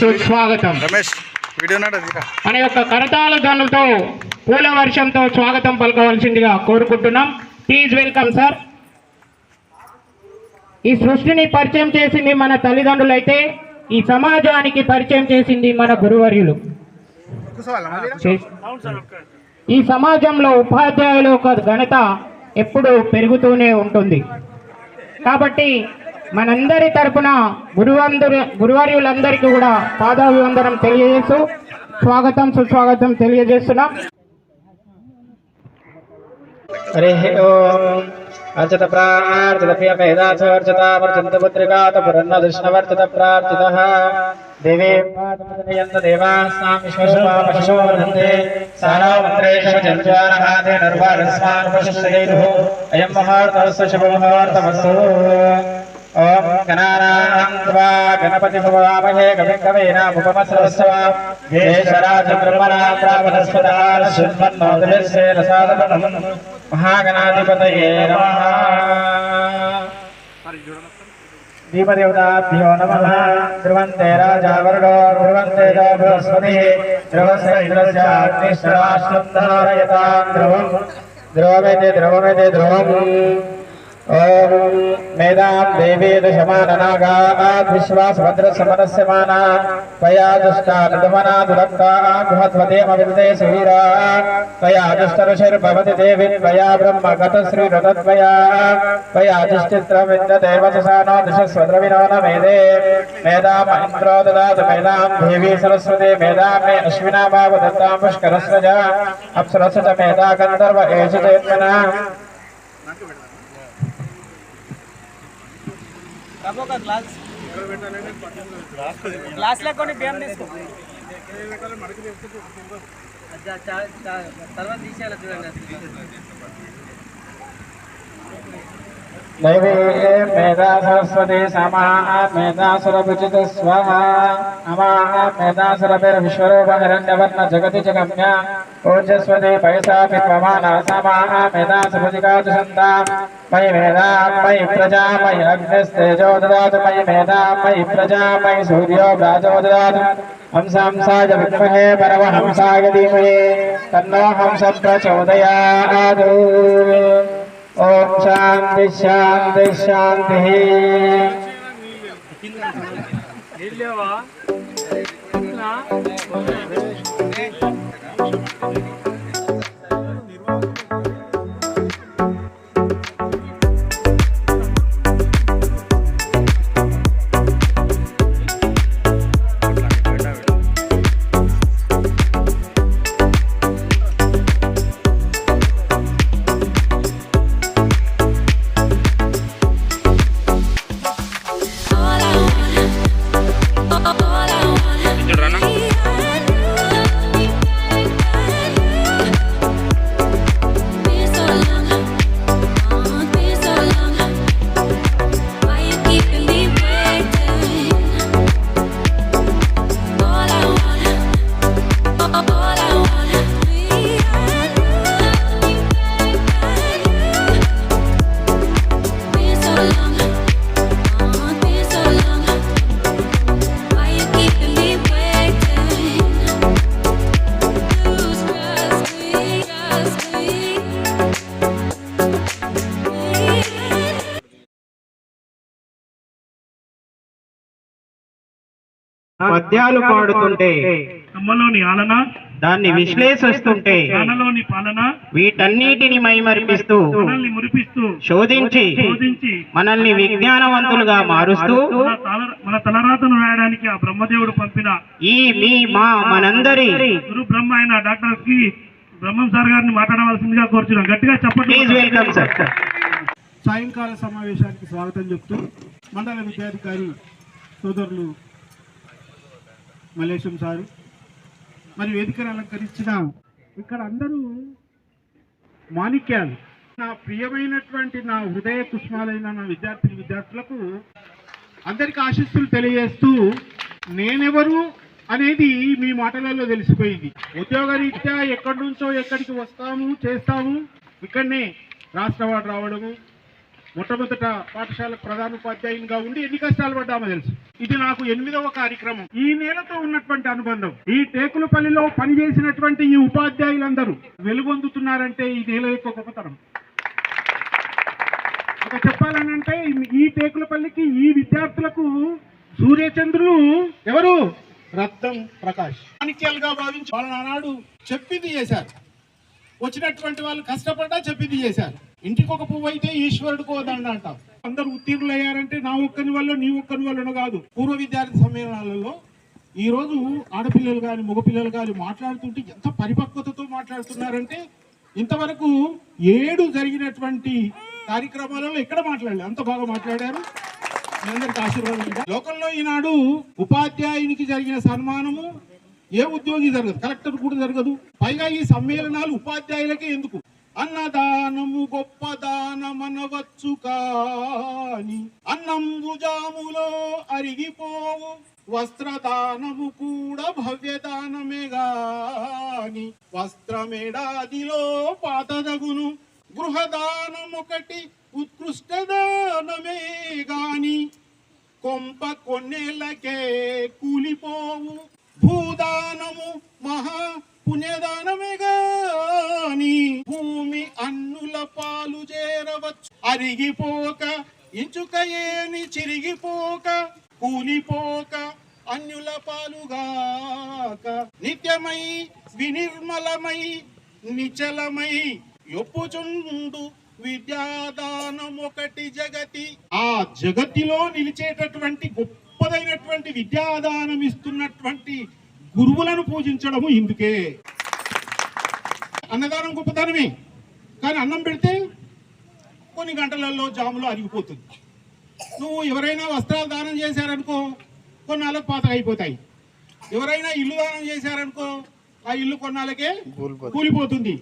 సుస్వాగతం. అదిరా మన యొక్క కరతాళ ధ్వనులతో పూల వర్షంతో స్వాగతం పలకవలసిందిగా కోరుకుంటున్నాం. ప్లీజ్ వెల్కమ్ సార్ ఈ సృష్టిని పరిచయం చేసింది మన తల్లిదండ్రులైతే ఈ సమాజానికి పరిచయం చేసింది మన గురువర్యులు. ఈ సమాజంలో ఉపాధ్యాయుల యొక్క ఘనత ఎప్పుడూ పెరుగుతూనే ఉంటుంది. కాబట్టి మనందరి తరపున గురువందరు గురువర్యులందరికీ కూడా పాదాభివందనం తెలియజేస్తూ స్వాగతం సుస్వాగతం తెలియజేస్తున్నాం हरिः ओम् अर्चत प्रार्चितप्रियमेधाचोर्चता वर्चन्त पुत्रिकात पुरन्नदृष्णवर्चित प्रार्चितः देवे पादमदनयन्त देवास्तां विश्वशुभापशो वर्धन्ते सानो मन्त्रेषु चञ्चानहाते नर्वारस्मान् पशुश्रयैरुः अयं मुहूर्तस्य शुभमुहूर्तमस्तु ॐ गणानां त्वा गणपतिभवामहे कविं कवीनामुपमस्रवस्व ज्येष्ठराजब्रह्मणा प्रावदस्पदः शृण्वन्नोदभिर्षे रसादपनम् महागणाधिपतये नमः दीपदेवताभ्यो नमः ध्रुवन्ते राजा वरुणो ध्रुवन्ते च बृहस्पतिः ध्रुवस्य इन्द्रस्य अग्निश्चराश्रं धारयतां ध्रुवम् ध्रुवमिति ध्रुवमिति ध्रुवम् ॐ मेदां देवी दशमाननागात् विश्वासभद्रसमनस्य माना त्वया दुष्टा ऋतुमना दुरक्ता बृहद्वतेमविन्दे सुवीरा त्वया दुष्टऋषिर्भवति देवी त्वया ब्रह्म गतश्रीरतत्वया त्वया दुश्चित्रमिन्ददेव नो दिशस्वद्रविनो न मेदे मेदाम् इन्द्रो ददातु मेदां देवी सरस्वती मेदां मे अश्विना भाव दत्तां पुष्करस्रजा अप्सरस च मेधा गन्धर्व एष चेत्मना గ్లాస్ లేకొని బియ్యం తీసుకో తర్వాత తీసేయాలి చూడండి दैवे मेधा सरस्वती समा मेधा सुरभुचित स्वाहा अमा मेधा सुरभिर्विश्वरूप हिरण्यवर्ण जगति जगम्य। ओजस्वती पैसा पित्वमाना समा मेधा सुभुजिका सन्ता मयि मेधा मयि प्रजा मयि अग्निस्तेजो ददातु मयि मेधा मयि प्रजा मयि सूर्यो व्राजो ददातु हंसांसाय विद्महे परमहंसाय धीमहि। तन्नो हंस प्रचोदयात् ఓం శాంతి శాంతి శాంతి. All పద్యాలు పాడుతుంటే అమ్మలోని ఆలన దాన్ని విశ్లేషిస్తుంటే నాన్నలోని పాలన వీటన్నిటిని మైమరిపిస్తూ మనల్ని మురిపిస్తూ శోధించి బోధించి మనల్ని విజ్ఞానవంతులుగా మారుస్తూ మన తల- మన తలరాతను రాయడానికి ఆ బ్రహ్మదేవుడు పంపిన ఈ మీ మా మనందరి గురు బ్రహ్మ అయిన డాక్టర్కి బ్రహ్మం సార్ గారిని మాట్లాడవలసిందిగా కోరుచున్నాం. గట్టిగా ప్లీజ్ చెప్పండి వెల్కమ్ సార్ సాయంకాల సమావేశానికి స్వాగతం చెప్తూ మండల విద్యాధికారి సోదరులు మల్లేశం సారు. మరి వేదికను అలంకరించిన ఇక్కడ అందరూ మాణిక్యాలు. నా ప్రియమైనటువంటి నా హృదయ కుష్మాలైన నా విద్యార్థి విద్యార్థులకు అందరికి ఆశీస్సులు తెలియజేస్తూ నేనెవరు అనేది మీ మాటలలో తెలిసిపోయింది. ఉద్యోగరీత్యా ఎక్కడి నుంచో ఎక్కడికి వస్తాము చేస్తాము ఇక్కడనే రాష్ట్రవాడు రావడము మొట్టమొదట పాఠశాల ప్రధానోపాధ్యాయునిగా ఉండి ఎన్ని కష్టాలు పడ్డామో తెలుసు. ఇది నాకు ఎనిమిదవ కార్యక్రమం. ఈ నేలతో ఉన్నటువంటి అనుబంధం ఈ టేకులపల్లిలో పనిచేసినటువంటి ఈ ఉపాధ్యాయులందరూ వెలుగొందుతున్నారంటే ఈ నేల యొక్క గొప్పతనం. ఒక చెప్పాలనంటే ఈ టేకులపల్లికి ఈ విద్యార్థులకు సూర్యచంద్రులు ఎవరు? రక్తం ప్రకాష్. మాణిక్యాలుగా భావించి వాళ్ళ నానాడు చెప్పింది చేశారు. వచ్చినటువంటి వాళ్ళు కష్టపడ్డా చెప్పింది చేశారు. ఇంటికి ఒక పువ్వు అయితే ఈశ్వరుడికి ఓ దండ అంటాం అందరూ ఉత్తీర్ణులు అయ్యారంటే నా ఒక్కని వల్ల నీ ఒక్కని వల్లనో కాదు. పూర్వ విద్యార్థి సమ్మేళనాలలో ఈ రోజు ఆడపిల్లలు కానీ మగపిల్లలు కానీ మాట్లాడుతుంటే ఎంత పరిపక్వతతో మాట్లాడుతున్నారంటే ఇంతవరకు ఏడు జరిగినటువంటి కార్యక్రమాలలో ఎక్కడ మాట్లాడలేదు అంత బాగా మాట్లాడారు. మీ అందరికి ఆశీర్వాదం ఈనాడు ఉపాధ్యాయునికి జరిగిన సన్మానము ఏ ఉద్యోగి జరగదు కలెక్టర్ కూడా జరగదు. పైగా ఈ సమ్మేళనాలు ఉపాధ్యాయులకే ఎందుకు? అన్నదానము గొప్ప దానమనవచ్చు కాని అన్నంబు జాములో అరిగిపోవు. వస్త్రదానము కూడా భవ్యదానమే గాని వస్త్రమేడాదిలో పాతదగును. గృహదానమొకటి ఉత్కృష్ట దానమే గాని కొంప కొన్నేళ్ళకే కూలిపోవు. అరిగిపోక ఇంచుక ఏని చిరిగిపోక కూలిపోక అన్యుల పాలుగాక. నిత్యమై వినిర్మలమై నిచలమై యొప్పుచుండు విద్యాదానం ఒకటి జగతి. ఆ జగతిలో నిలిచేటటువంటి గొప్పదైనటువంటి విద్యాదానం ఇస్తున్నటువంటి గురువులను పూజించడము ఇందుకే. అన్నదానం గొప్పదనమే కానీ అన్నం పెడితే కొన్ని గంటలలో జాములో అరిగిపోతుంది. నువ్వు ఎవరైనా వస్త్రాలు దానం చేశారనుకో కొన్నాళ్ళకు పాత అయిపోతాయి. ఎవరైనా ఇల్లు దానం చేశారనుకో ఆ ఇల్లు కొన్నాళ్ళకే కూలిపోతుంది.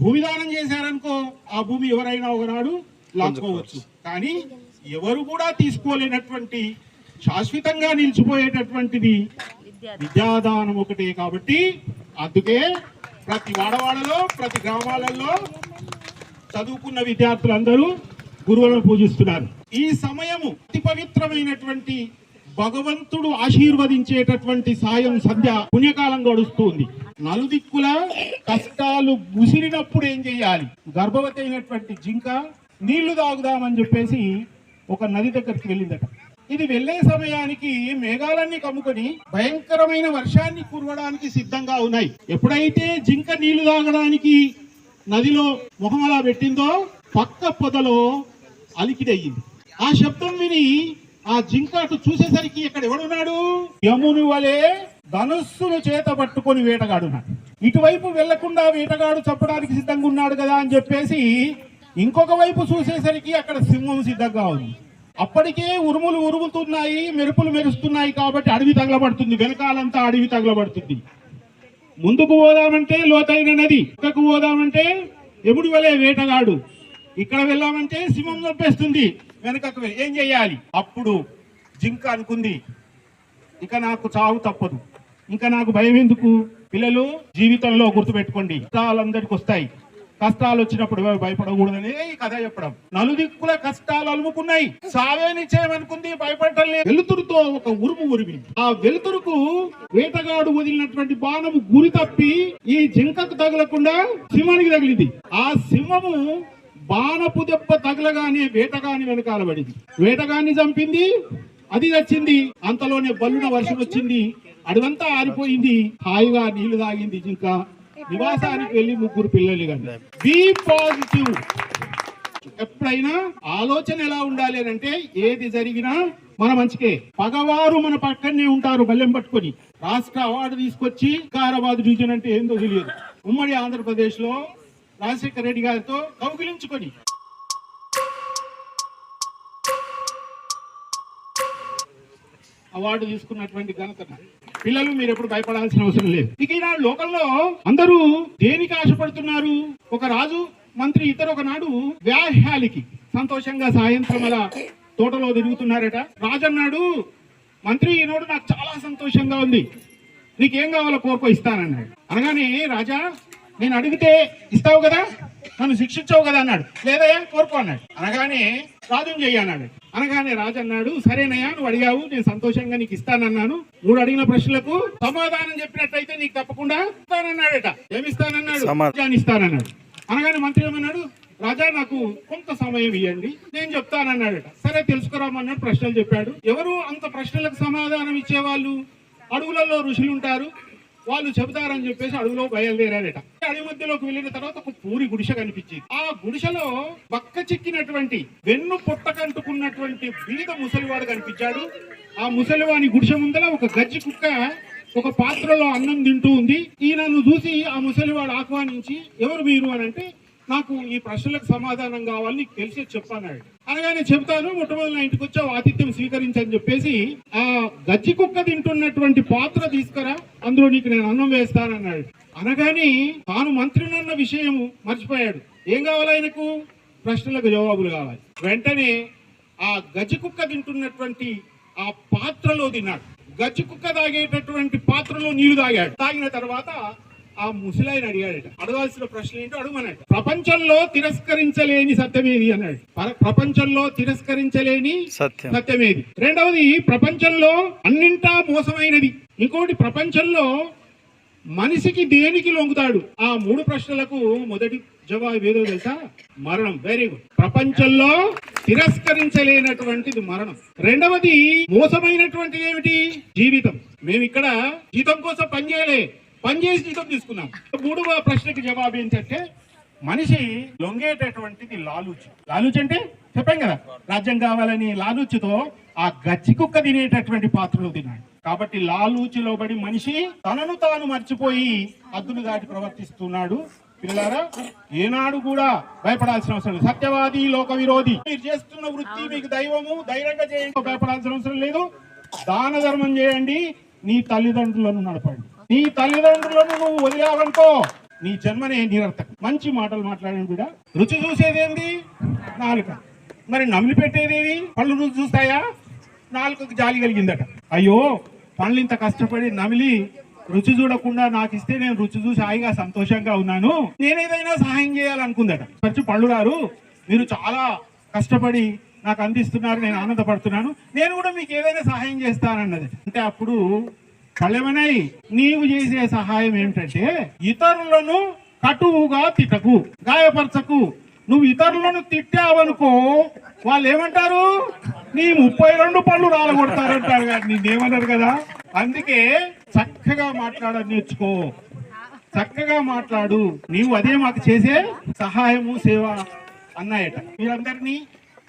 భూమి దానం చేశారనుకో ఆ భూమి ఎవరైనా ఒకనాడు లాక్కోవచ్చు. కానీ ఎవరు కూడా తీసుకోలేనటువంటి శాశ్వతంగా నిలిచిపోయేటటువంటిది విద్యాదానం ఒకటే కాబట్టి అందుకే ప్రతి వాడవాడలో ప్రతి గ్రామాలలో చదువుకున్న విద్యార్థులందరూ గురువులను పూజిస్తున్నారు. ఈ సమయము అతి పవిత్రమైనటువంటి భగవంతుడు ఆశీర్వదించేటటువంటి సాయం సంధ్య పుణ్యకాలం గడుస్తుంది. నలుదిక్కుల కష్టాలు ముసిరినప్పుడు ఏం చేయాలి గర్భవతి అయినటువంటి జింక నీళ్ళు తాగుదామని చెప్పేసి ఒక నది దగ్గరికి వెళ్ళిందట. ఇది వెళ్ళే సమయానికి మేఘాలన్నీ కమ్ముకొని భయంకరమైన వర్షాన్ని కురవడానికి సిద్ధంగా ఉన్నాయి. ఎప్పుడైతే జింక నీళ్ళు తాగడానికి నదిలో ముఖం అలా పెట్టిందో పక్క పొదలో అలికిడయ్యింది. ఆ శబ్దం విని ఆ జింక చూసేసరికి ఇక్కడ ఎవడున్నాడు? యముని వలె ధనుస్సును చేత పట్టుకొని వేటగాడున్నాడు. ఇటువైపు వెళ్ళకుండా వేటగాడు చంపడానికి సిద్ధంగా ఉన్నాడు కదా అని చెప్పేసి ఇంకొక వైపు చూసేసరికి అక్కడ సింహం సిద్ధంగా ఉంది. అప్పటికే ఉరుములు ఉరుముతున్నాయి మెరుపులు మెరుస్తున్నాయి కాబట్టి అడవి తగలబడుతుంది. వెనకాలంతా అడవి తగలబడుతుంది. ముందుకు పోదామంటే లోతైన నది పక్కకు పోదామంటే ఎముడు వలే వేటగాడు. ఇక్కడ వెళ్ళామంటే సింహం నొప్పేస్తుంది వెనకకు ఏం చేయాలి? అప్పుడు జింక అనుకుంది ఇక నాకు చావు తప్పదు. ఇంకా నాకు భయం ఎందుకు? పిల్లలు జీవితంలో గుర్తుపెట్టుకోండి. కష్టాలందరికి వస్తాయి. కష్టాలు వచ్చినప్పుడు భయపడకూడదని ఈ కథ చెప్పడం. నలుదిక్కుల కష్టాలు అలుముకున్నాయి. సావే నిశ్చయం భయపడటం భయపడలే వెలుతురుతో ఒక ఉరుము ఉరిమి ఆ వెలుతురుకు వేటగాడు వదిలినటువంటి బాణము గురి తప్పి ఈ జింకకు తగలకుండా సింహానికి తగిలింది. ఆ సింహము బాణపు దెబ్బ తగలగానే వేటగాని వెనకాల పడింది. వేటగాన్ని చంపింది అది వచ్చింది అంతలోనే బల్లున వర్షం వచ్చింది. అడివంతా ఆరిపోయింది. హాయిగా నీళ్ళు తాగింది జింక. నివాసానికి వెళ్ళి ముగ్గురు పిల్లలు కదా బీ పాజిటివ్ ఎప్పుడైనా ఆలోచన ఎలా ఉండాలి అని అంటే ఏది జరిగినా మన మంచికే. పగవారు మన పక్కనే ఉంటారు బల్లెం పట్టుకొని. రాష్ట్ర అవార్డు తీసుకొచ్చి వికారాబాద్ డివిజన్ అంటే ఏందో తెలియదు. ఉమ్మడి ఆంధ్రప్రదేశ్లో రాజశేఖర రెడ్డి గారితో కౌగిలించుకొని. అవార్డు తీసుకున్నటువంటి ఘనత పిల్లలు మీరు ఎప్పుడు భయపడాల్సిన అవసరం లేదు. ఇక ఈనాడు లోకంలో అందరూ దేనికి ఆశపడుతున్నారు? ఒక రాజు మంత్రి ఇతరు ఒకనాడు వ్యాహ్యాలికి సంతోషంగా సాయంత్రం అలా తోటలో తిరుగుతున్నారట. రాజు అన్నాడు మంత్రి ఈనాడు నాకు చాలా సంతోషంగా ఉంది. నీకేం కావాలో కోరుకో ఇస్తానన్నాడు. అనగానే రాజా నేను అడిగితే ఇస్తావు కదా? నన్ను శిక్షించవు కదా అన్నాడు. లేదయ్యా కోరుకో అన్నాడు. అనగానే రాజుని చెయ్యి అన్నాడు. అనగానే రాజు అన్నాడు సరేనయ్యా నువ్వు అడిగావు నేను సంతోషంగా నీకు ఇస్తానన్నాను. నువ్వు అడిగిన ప్రశ్నలకు సమాధానం చెప్పినట్టయితే నీకు తప్పకుండా ఇస్తానన్నాడట. ఏమిస్తానన్నాడు? సమా- రాజ్యాన్ని ఇస్తానన్నాడు. అనగానే మంత్రి ఏమన్నాడు? రాజా నాకు కొంత సమయం ఇవ్వండి నేను చెప్తానన్నాడట. సరే తెలుసుకురామన్నాడు ప్రశ్నలు చెప్పాడు. ఎవరు అంత ప్రశ్నలకు సమాధానం ఇచ్చేవాళ్ళు? అడవులలో ఋషులు ఉంటారు వాళ్ళు చెబుతారని చెప్పేసి అడవిలో బయలుదేరారట. అడవి మధ్యలోకి వెళ్ళిన తర్వాత ఒక పూరి గుడిసె కనిపించింది. ఆ గుడిసెలో బక్క చిక్కినటువంటి వెన్ను పొట్టకంటుకున్నటువంటి బీద ముసలివాడు కనిపించాడు. ఆ ముసలివాని గుడిసె ముందర ఒక గజ్జి కుక్క ఒక పాత్రలో అన్నం తింటూ ఉంది. ఈయనను చూసి ఆ ముసలివాడు ఆహ్వానించి ఎవరు మీరు అని అంటే నాకు ఈ ప్రశ్నలకు సమాధానం కావాలి నీకు తెలిసి చెప్పన్నాడు అనగానే చెప్తాను మొట్టమొదటి నా ఇంటికి వచ్చావు ఆతిథ్యం స్వీకరించని చెప్పేసి ఆ గజ్జి కుక్క తింటున్నటువంటి పాత్ర తీసుకురా అందులో నీకు నేను అన్నం వేస్తానన్నాడు అనగానే తాను మంత్రినన్న విషయం మర్చిపోయాడు. ఏం కావాలి ఆయనకు? ప్రశ్నలకు జవాబులు కావాలి. వెంటనే ఆ గజ్జి కుక్క తింటున్నటువంటి ఆ పాత్రలో తిన్నాడు. గజ్జి కుక్క తాగేటటువంటి పాత్రలో నీళ్ళు తాగాడు. తాగిన తర్వాత ఆ ముసలాయన అడిగాడట. అడగాల్సిన ప్రశ్న ఏంటో అడుగుమన్నాడు ప్రపంచంలో తిరస్కరించలేని సత్యమేది అన్నాడు. పర- ప్రపంచంలో తిరస్కరించలేని సత్యం. సత్యమేది. రెండవది ప్రపంచంలో అన్నింటా మోసమైనది. ఇంకోటి ప్రపంచంలో మనిషికి దేనికి లొంగుతాడు? ఆ మూడు ప్రశ్నలకు మొదటి జవాబు ఏదో తెలుసా? మరణం. వెరీ గుడ్ ప్రపంచంలో తిరస్కరించలేనటువంటిది మరణం. రెండవది మోసమైనటువంటిది ఏమిటి? జీవితం. మేము ఇక్కడ జీతం కోసం పనిచేయలే. పనిచేసి జీతం తీసుకున్నాం. మూడవ ప్రశ్నకి జవాబు ఏంటంటే మనిషి లొంగేటటువంటిది లాలూచి. లాలూచి అంటే చెప్పాం కదా రాజ్యం కావాలని లాలూచితో ఆ గచ్చి కుక్క తినేటటువంటి పాత్రలో తిన్నాడు. కాబట్టి లాలూచిలో పడి మనిషి తనను తాను మర్చిపోయి అద్దులు దాటి ప్రవర్తిస్తున్నాడు. పిల్లలారా ఏనాడు కూడా భయపడాల్సిన అవసరం లేదు. సత్యవాది లోక విరోధి మీరు చేస్తున్న వృత్తి మీకు దైవము ధైర్యంగా చేయండి భయపడాల్సిన అవసరం లేదు. దాన ధర్మం చేయండి నీ తల్లిదండ్రులను నడపండి. నీ తల్లిదండ్రులను నువ్వు వదిలావనుకో నీ జన్మనే నిరర్థకం. మంచి మాటలు మాట్లాడాను కూడా రుచి చూసేదేంది? నాలుక. మరి నమిలి పెట్టేదేవి పళ్ళు రుచి చూస్తాయా? నాలుకకు జాలి కలిగిందట. అయ్యో పళ్ళు ఇంత కష్టపడి నమిలి రుచి చూడకుండా నాకు ఇస్తే నేను రుచి చూసి హాయిగా సంతోషంగా ఉన్నాను. నేనేదైనా సహాయం చేయాలనుకుందట. ఖర్చు పళ్ళు గారు మీరు చాలా కష్టపడి నాకు అందిస్తున్నారు నేను ఆనందపడుతున్నాను. నేను కూడా మీకు ఏదైనా సహాయం చేస్తానన్నది. అంటే అప్పుడు కళ్ళెమనాయి నీవు చేసే సహాయం ఏమిటంటే ఇతరులను కటువుగా తిట్టకు గాయపరచకు. నువ్వు ఇతరులను తిట్టావనుకో వాళ్ళు ఏమంటారు నీ ముప్పై రెండు పళ్ళు రాలగొడతారంటారు కానీ నేనేమన్నారు కదా? అందుకే చక్కగా మాట్లాడని నేర్చుకో. చక్కగా మాట్లాడు. నీవు అదే మాకు చేసే సహాయము సేవ అన్నాయట. మీరందరినీ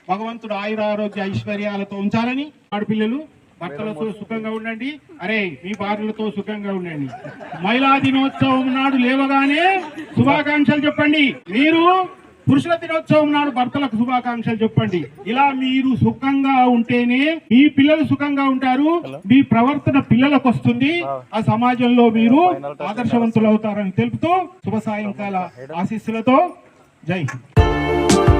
భగవంతుడు ఆయుర ఆరోగ్య ఐశ్వర్యాలతో ఉంచాలని ఆడపిల్లలు భర్తలతో సుఖంగా ఉండండి. అరే మీ భార్యలతో సుఖంగా ఉండండి. మహిళా దినోత్సవం నాడు లేవగానే శుభాకాంక్షలు చెప్పండి. మీరు పురుషుల దినోత్సవం నాడు భర్తలకు శుభాకాంక్షలు చెప్పండి. ఇలా మీరు సుఖంగా ఉంటేనే మీ పిల్లలు సుఖంగా ఉంటారు. మీ ప్రవర్తన పిల్లలకు వస్తుంది. ఆ. సమాజంలో మీరు ఆదర్శవంతులు అవుతారని తెలుపుతూ శుభ సాయంకాల ఆశీస్సులతో జై హింద్.